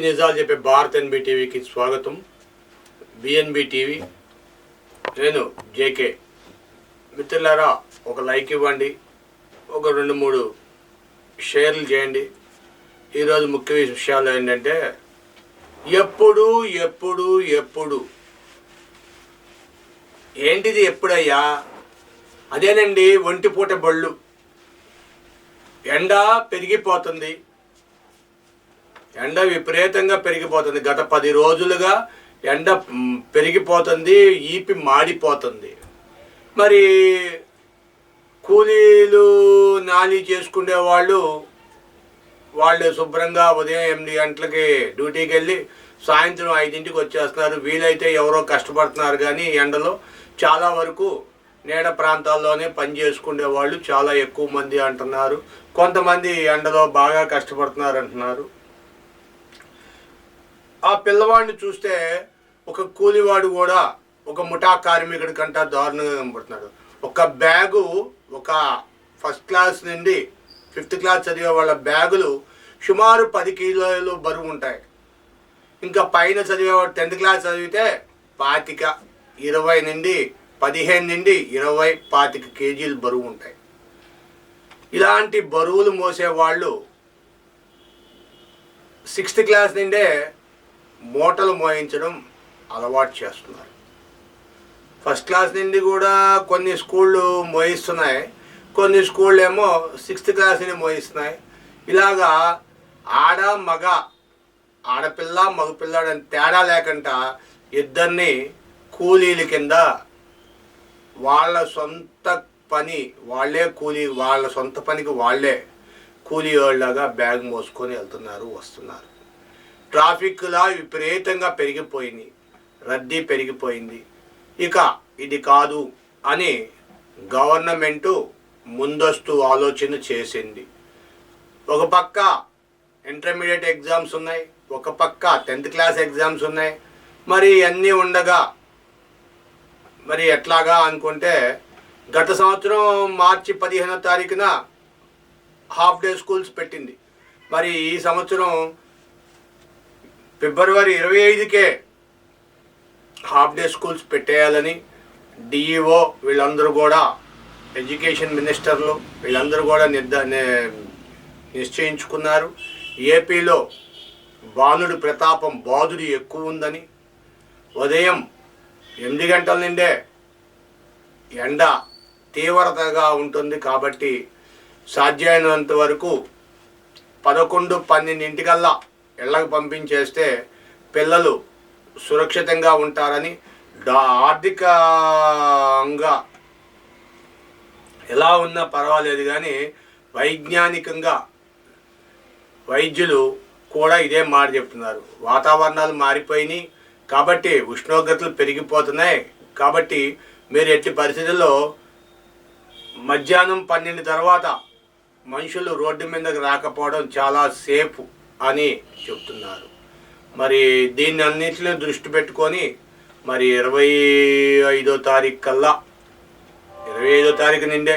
నిజాలు చెప్పే భారత్ ఎన్బి టీవీకి స్వాగతం బిఎన్బి టీవీ. నేను జేకే మిత్రులారా ఒక లైక్ ఇవ్వండి. ఒక రెండు మూడు షేర్లు చేయండి. ఈరోజు ముఖ్య విషయాలు ఏంటంటే ఎప్పుడు ఎప్పుడు ఎప్పుడు? ఏంటిది ఎప్పుడయ్యా? అదేనండి ఒంటిపూట బళ్ళు. ఎండ పెరిగిపోతుంది. ఎండ విపరీతంగా పెరిగిపోతుంది. గత పది రోజులుగా ఎండ పెరిగిపోతుంది ఈపి మాడిపోతుంది. మరి కూలీలు నాలి చేసుకునే వాళ్ళు వాళ్ళు శుభ్రంగా ఉదయం ఎనిమిది గంటలకి డ్యూటీకి వెళ్ళి సాయంత్రం ఐదింటికి వచ్చేస్తున్నారు. వీలైతే ఎవరో కష్టపడుతున్నారు కానీ ఎండలో చాలా వరకు నీడ ప్రాంతాల్లోనే పని చేసుకునే వాళ్ళు చాలా ఎక్కువ మంది అంటున్నారు. కొంతమంది ఎండలో బాగా కష్టపడుతున్నారు అంటున్నారు. ఆ పిల్లవాడిని చూస్తే ఒక కూలివాడు కూడా ఒక ముఠా కార్మికుడి కంట దారుణంగా కనబడుతున్నాడు. ఒక బ్యాగు ఒక ఫస్ట్ క్లాస్ నుండి ఫిఫ్త్ క్లాస్ చదివే వాళ్ళ బ్యాగులు సుమారు పది కిలోలు బరువు ఉంటాయి. ఇంకా పైన చదివేవాడు టెన్త్ క్లాస్ చదివితే పాతిక ఇరవై నుండి పదిహేను నుండి ఇరవై పాతిక కేజీలు బరువు ఉంటాయి. ఇలాంటి బరువులు మోసేవాళ్ళు సిక్స్త్ క్లాస్ నుండే మూటలు మోయించడం అలవాటు చేస్తున్నారు. ఫస్ట్ క్లాస్ నుండి కూడా కొన్ని స్కూళ్ళు మోయిస్తున్నాయి. కొన్ని స్కూళ్ళు ఏమో సిక్స్త్ క్లాస్ నుండి మోయిస్తున్నాయి. ఇలాగా ఆడ మగ ఆడపిల్ల మగపిల్లాడు అని తేడా లేకుండా ఇద్దరిని కూలీల కింద వాళ్ళ సొంత పని వాళ్ళే కూలీ వాళ్ళ సొంత పనికి వాళ్ళే కూలీ వాళ్ళగా బ్యాగ్ మోసుకొని వెళ్తున్నారు వస్తున్నారు. ట్రాఫిక్లా విపరీతంగా పెరిగిపోయింది. రద్దీ పెరిగిపోయింది. ఇక ఇది కాదు అని గవర్నమెంటు ముందస్తు ఆలోచన చేసింది. ఒక పక్క ఇంటర్మీడియట్ ఎగ్జామ్స్ ఉన్నాయి. ఒక పక్క టెన్త్ క్లాస్ ఎగ్జామ్స్ ఉన్నాయి. మరి అన్నీ ఉండగా మరి ఎట్లాగా అనుకుంటే గత సంవత్సరం మార్చి పదిహేనో తారీఖున హాఫ్ డే స్కూల్స్ పెట్టింది. మరి ఈ సంవత్సరం ఫిబ్రవరి ఇరవై ఐదుకే హాఫ్ డే స్కూల్స్ పెట్టేయాలని డిఈఓ వీళ్ళందరూ కూడా ఎడ్యుకేషన్ మినిస్టర్లు వీళ్ళందరూ కూడా నిర్ధ నిశ్చయించుకున్నారు. ఏపీలో బాణుడి ప్రతాపం బాధుడు ఎక్కువ ఉందని ఉదయం ఎనిమిది గంటల నుండే ఎండ తీవ్రతగా ఉంటుంది కాబట్టి సాధ్యమైనంత వరకు పదకొండు పన్నెండింటికల్లా ఇళ్ళకు పంపించేస్తే పిల్లలు సురక్షితంగా ఉంటారని డా ఆర్థికంగా ఎలా ఉన్నా పర్వాలేదు కానీ వైజ్ఞానికంగా వైద్యులు కూడా ఇదే మాట చెప్తున్నారు. వాతావరణాలు మారిపోయినాయి కాబట్టి ఉష్ణోగ్రతలు పెరిగిపోతున్నాయి కాబట్టి మీరు ఎట్టి పరిస్థితుల్లో మధ్యాహ్నం పన్నెండు తర్వాత మనుషులు రోడ్డు మీదకి రాకపోవడం చాలా సేఫ్ అని చెప్తున్నారు. మరి దీన్ని అన్నింటినీ దృష్టి పెట్టుకొని మరి ఇరవై ఐదో తారీఖు కల్లా ఇరవై ఐదో తారీఖు నిండే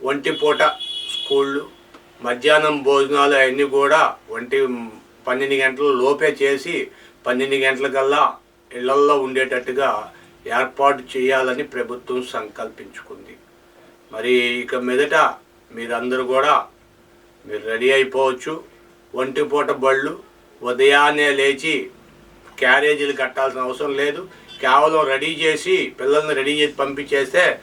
ఒంటి పూట స్కూళ్ళు మధ్యాహ్నం భోజనాలు అవన్నీ కూడా ఒంటి పన్నెండు గంటల లోపే చేసి పన్నెండు గంటలకల్లా ఇళ్ళల్లో ఉండేటట్టుగా ఏర్పాటు చేయాలని ప్రభుత్వం సంకల్పించుకుంది. మరి ఇక మీదట మీరందరూ కూడా మీరు రెడీ అయిపోవచ్చు. ఒంటిపూట బళ్ళు ఉదయాన్నే లేచి క్యారేజీలు కట్టాల్సిన అవసరం లేదు. కేవలం రెడీ చేసి పిల్లల్ని రెడీ చేసి పంపించేస్తే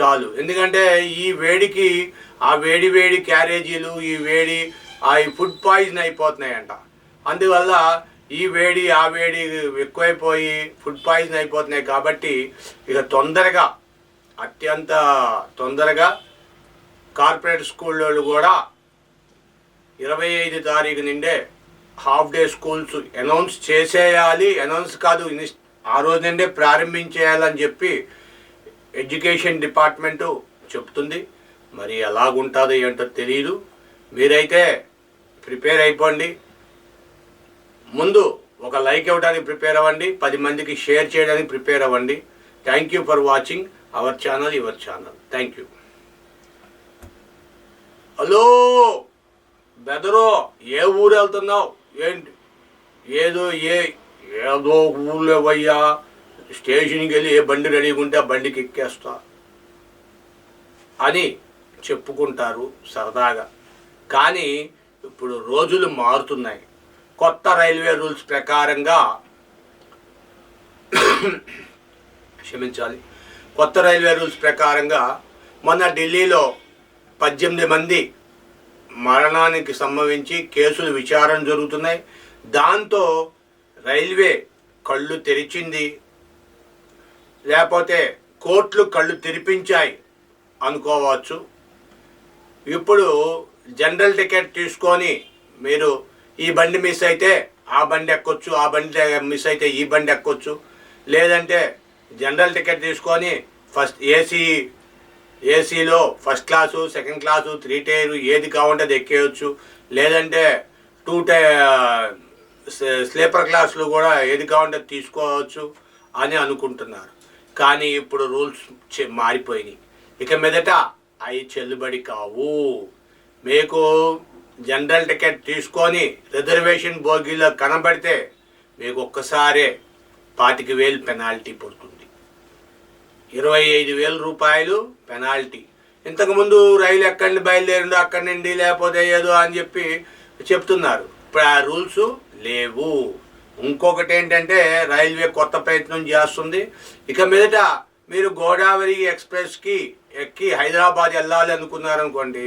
చాలు. ఎందుకంటే ఈ వేడికి ఆ వేడి వేడి క్యారేజీలు ఈ వేడి ఆ ఈ ఫుడ్ పాయిజన్ అయిపోతున్నాయంట. అందువల్ల ఈ వేడి ఆ వేడి ఎక్కువైపోయి ఫుడ్ పాయిజన్ అయిపోతున్నాయి కాబట్టి ఇక తొందరగా అత్యంత తొందరగా కార్పొరేట్ స్కూళ్ళు కూడా ఇరవై ఐదు తారీఖు నుండే హాఫ్ డే స్కూల్స్ అనౌన్స్ చేసేయాలి. అనౌన్స్ కాదు ఆ రోజు నుండే ప్రారంభించేయాలని చెప్పి ఎడ్యుకేషన్ డిపార్ట్మెంటు చెప్తుంది. మరి ఎలాగుంటుందో ఏంటో తెలియదు మీరైతే ప్రిపేర్ అయిపోండి. ముందు ఒక లైక్ ఇవ్వడానికి ప్రిపేర్ అవ్వండి. పది మందికి షేర్ చేయడానికి ప్రిపేర్ అవ్వండి. Thank you for watching our channel your channel. Thank you. Hello! బెదరో ఏ ఊరు వెళ్తున్నావు? ఏంటి? ఏదో ఏ ఏదో ఊళ్ళో పోయ్యా స్టేషన్కి వెళ్ళి ఏ బండి రెడీగా ఉంటే ఆ బండికి ఎక్కేస్తా. అని చెప్పుకుంటారు సరదాగా. కానీ ఇప్పుడు రోజులు మారుతున్నాయి. కొత్త రైల్వే రూల్స్ ప్రకారంగా క్షమించాలి. కొత్త రైల్వే రూల్స్ ప్రకారంగా మొన్న ఢిల్లీలో పద్దెనిమిది మంది మరణానికి సంభవించి కేసులు విచారణ జరుగుతున్నాయి. దాంతో రైల్వే కళ్ళు తెరిచింది. లేకపోతే కోర్టులు కళ్ళు తెరిపించాయి అనుకోవచ్చు. ఇప్పుడు జనరల్ టికెట్ తీసుకొని మీరు ఈ బండి మిస్ అయితే ఆ బండి ఎక్కొచ్చు ఆ బండి మిస్ అయితే ఈ బండి ఎక్కొచ్చు. లేదంటే జనరల్ టికెట్ తీసుకొని ఫస్ట్ ఏసీ ఏసీలో first class second class three tier ఏది కావాలంటే అది ఎక్కేయచ్చు. లేదంటే టూ టై స్లీపర్ క్లాసులు కూడా ఏది కావాలంటే తీసుకోవచ్చు అని అనుకుంటున్నారు. కానీ ఇప్పుడు రూల్స్ చే- మారిపోయినాయి. ఇక మీదట అవి చెల్లుబడి కావు. మీకు జనరల్ టికెట్ తీసుకొని రిజర్వేషన్ బోగీలో కనబడితే మీకు ఒక్కసారే పాతిక వేలు పెనాల్టీ పడుతుంది. ఇరవై ఐదు వేల రూపాయలు పెనాల్టీ. ఇంతకుముందు రైలు ఎక్కడి నుండి బయలుదేరిందో అక్కడి నుండి లేకపోతే ఏదో అని చెప్పి చెప్తున్నారు. ఇప్పుడు ఆ రూల్స్ లేవు. ఇంకొకటి ఏంటంటే రైల్వే కొత్త ప్రయత్నం చేస్తుంది. ఇక మీదట మీరు గోదావరి ఎక్స్ప్రెస్కి ఎక్కి హైదరాబాద్ వెళ్ళాలి అనుకున్నారనుకోండి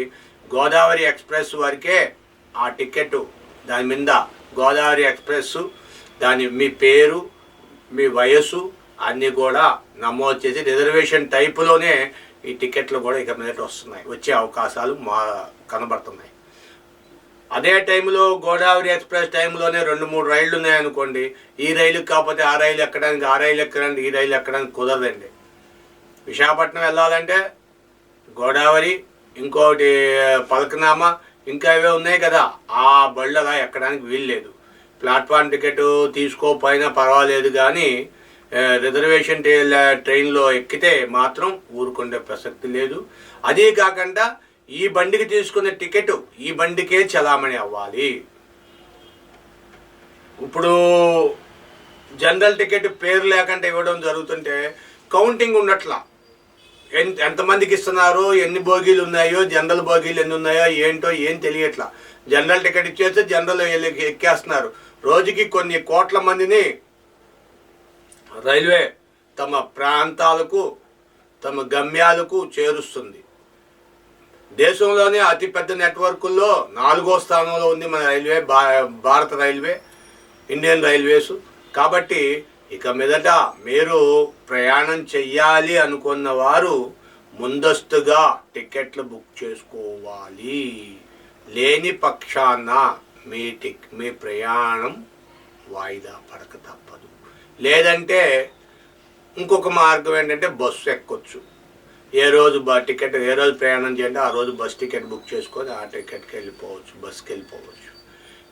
గోదావరి ఎక్స్ప్రెస్ వరకే ఆ టికెట్ దాని మీద గోదావరి ఎక్స్ప్రెస్ దాని మీ పేరు మీ వయసు అన్నీ కూడా నమోదు చేసి రిజర్వేషన్ టైపులోనే ఈ టికెట్లు కూడా ఇక మీదట వస్తున్నాయి. వచ్చే అవకాశాలు మా కనబడుతున్నాయి. అదే టైంలో గోదావరి ఎక్స్ప్రెస్ టైంలోనే రెండు మూడు రైళ్ళు ఉన్నాయనుకోండి ఈ రైలు కాకపోతే ఆ రైలు ఎక్కడానికి ఆ రైలు ఎక్కడానికి ఈ రైలు ఎక్కడానికి కుదరదండి. విశాఖపట్నం వెళ్ళాలంటే గోదావరి ఇంకోటి పలకనామా ఇంకా ఇవే ఉన్నాయి కదా ఆ బళ్ళగా ఎక్కడానికి వీల్లేదు. ప్లాట్ఫామ్ టికెట్ తీసుకోకపోయినా పర్వాలేదు కానీ రిజర్వేషన్ ట్రైన్లో ఎక్కితే మాత్రం ఊరుకుండే ప్రసక్తి లేదు. అదే కాకుండా ఈ బండికి తీసుకునే టికెట్ ఈ బండికే చలామణి అవ్వాలి. ఇప్పుడు జనరల్ టికెట్ పేరు లేకుండా ఇవ్వడం జరుగుతుంటే కౌంటింగ్ ఉండట్లా ఎంత ఎంతమందికి ఇస్తున్నారు ఎన్ని బోగీలు ఉన్నాయో జనరల్ బోగీలు ఎన్ని ఉన్నాయో ఏంటో ఏం తెలియట్లా. జనరల్ టికెట్ ఇచ్చేస్తే జనరల్ ఎక్కేస్తున్నారు. రోజుకి కొన్ని కోట్ల మందిని రైల్వే తమ ప్రాంతాలకు తమ గమ్యాలకు చేరుస్తుంది. దేశంలోనే అతిపెద్ద నెట్వర్కుల్లో నాలుగో స్థానంలో ఉంది మన రైల్వే భా- భారత రైల్వే ఇండియన్ రైల్వేస్. కాబట్టి ఇక మీదట మీరు ప్రయాణం చెయ్యాలి అనుకున్న వారు ముందస్తుగా టికెట్లు బుక్ చేసుకోవాలి. లేని పక్షాన మీ టిక్ మీ ప్రయాణం వాయిదా పడక తప్పదు. లేదంటే ఇంకొక మార్గం ఏంటంటే బస్సు ఎక్కొచ్చు. ఏ రోజు బ టికెట్ ఏ రోజు ప్రయాణం చేయండి ఆ రోజు బస్ టికెట్ బుక్ చేసుకొని ఆ టికెట్కి వెళ్ళిపోవచ్చు బస్కి వెళ్ళిపోవచ్చు.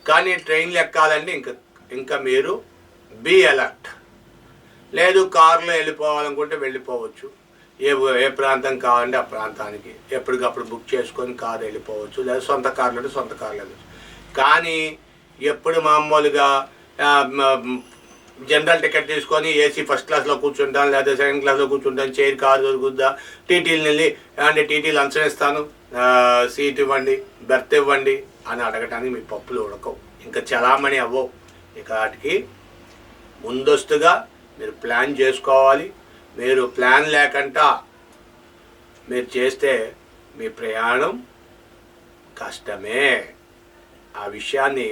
కానీ ట్రైన్లు ఎక్కాలంటే ఇంకా ఇంకా మీరు బీ అలర్ట్. లేదు కారులో వెళ్ళిపోవాలనుకుంటే వెళ్ళిపోవచ్చు. ఏ ఏ ప్రాంతం కావాలంటే ఆ ప్రాంతానికి ఎప్పటికప్పుడు బుక్ చేసుకొని కారు వెళ్ళిపోవచ్చు. లేదా సొంత కార్లు అంటే సొంత కార్లు వెళ్ళచ్చు. కానీ ఎప్పుడు మామూలుగా జనరల్ టికెట్ తీసుకొని ఏసీ ఫస్ట్ క్లాస్లో కూర్చుంటాను లేదా సెకండ్ క్లాస్లో కూర్చుంటాను చైర్ కారు దొరుకుద్దా టీటీలు వెళ్ళి అంటే టీటీలు అంచనేస్తాను సీట్ ఇవ్వండి బెర్త్ ఇవ్వండి అని అడగటానికి మీ పప్పులు ఉడకవు. ఇంకా చలామణి అవ్వవు. ఇక వాటికి ముందస్తుగా మీరు ప్లాన్ చేసుకోవాలి. మీరు ప్లాన్ లేకుండా మీరు చేస్తే మీ ప్రయాణం కష్టమే. ఆ విషయాన్ని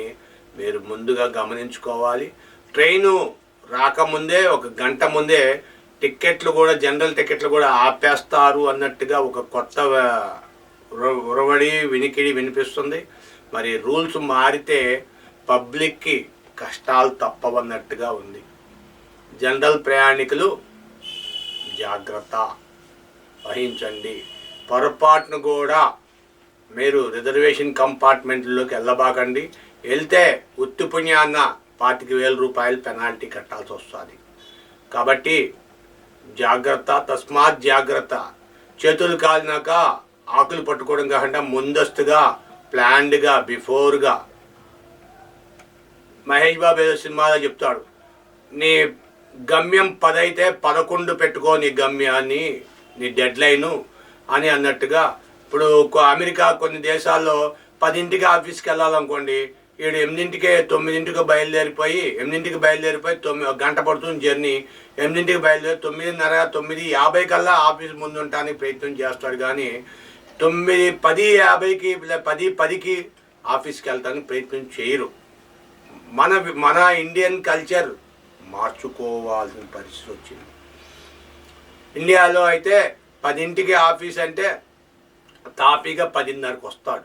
మీరు ముందుగా గమనించుకోవాలి. ట్రైను రాకముందే ఒక గంట ముందే టిక్కెట్లు కూడా జనరల్ టికెట్లు కూడా ఆపేస్తారు అన్నట్టుగా ఒక కొత్త ఉరవడి వినికిడి వినిపిస్తుంది. మరి రూల్స్ మారితే పబ్లిక్కి కష్టాలు తప్పవన్నట్టుగా ఉంది. జనరల్ ప్రయాణికులు జాగ్రత్త. వహించండి. పొరపాటును కూడా మీరు రిజర్వేషన్ కంపార్ట్మెంట్లోకి వెళ్ళబాకండి. వెళ్తే ఉత్తిపుణ్యాన్న పాతిక వేల రూపాయలు పెనాల్టీ కట్టాల్సి వస్తుంది. కాబట్టి జాగ్రత్త తస్మాత్ జాగ్రత్త. చేతులు కాలినాక ఆకులు పట్టుకోవడం కాకుండా ముందస్తుగా ప్లాన్డ్గా బిఫోర్గా. మహేష్ బాబు ఏదో సినిమాలో చెప్తాడు నీ గమ్యం పదైతే పదకొండు పెట్టుకో నీ గమ్యాన్ని నీ డెడ్లైను అని అన్నట్టుగా. ఇప్పుడు అమెరికా కొన్ని దేశాల్లో పదింటికి ఆఫీస్కి వెళ్ళాలనుకోండి ఈడు ఎనిమిదింటికే తొమ్మిదింటికి బయలుదేరిపోయి ఎనిమిదింటికి బయలుదేరిపోయి తొమ్మిది ఒక గంట పడుతుంది జర్నీ. ఎనిమిదింటికి బయలుదేరి తొమ్మిదిన్నర తొమ్మిది యాభై కల్లా ఆఫీస్ ముందు ఉండటానికి ప్రయత్నం చేస్తాడు. కానీ తొమ్మిది పది యాభైకి లే- పది పదికి ఆఫీస్కి వెళ్తానికి ప్రయత్నం చేయరు. మన మన ఇండియన్ కల్చర్ మార్చుకోవాల్సిన పరిస్థితి వచ్చింది. ఇండియాలో అయితే పదింటికి ఆఫీస్ అంటే తాపీగా పదిన్నరకు వస్తాడు.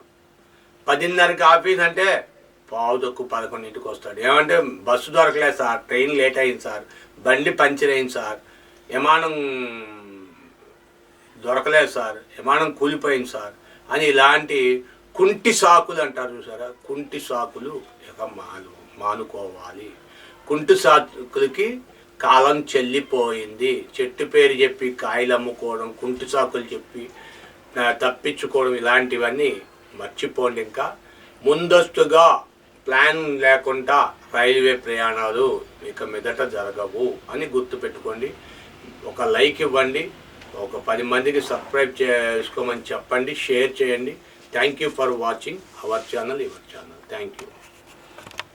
పదిన్నరకి ఆఫీస్ అంటే పావు తక్కువ పదకొండింటికి వస్తాడు. ఏమంటే బస్సు దొరకలేదు సార్ ట్రైన్ లేట్ అయింది సార్ బండి పంచర్ అయింది సార్ విమానం దొరకలేదు సార్ విమానం కూలిపోయింది సార్ అని ఇలాంటి కుంటి సాకులు అంటారు చూసారా? కుంటి సాకులు ఇక మాను మానుకోవాలి. కుంటి సాకులకి కాలం చెల్లిపోయింది. చెట్టు పేరు చెప్పి కాయలు అమ్ముకోవడం కుంటి సాకులు చెప్పి తప్పించుకోవడం ఇలాంటివన్నీ మర్చిపోండి ఇంకా. ముందస్తుగా ప్లాన్ లేకుండా రైల్వే ప్రయాణాలు ఇక మీదట జరగవు అని గుర్తుపెట్టుకోండి ఒక లైక్ ఇవ్వండి ఒక పది మందికి సబ్స్క్రైబ్ చేసుకోమని చెప్పండి షేర్ చేయండి. Thank you for watching our channel your channel thank you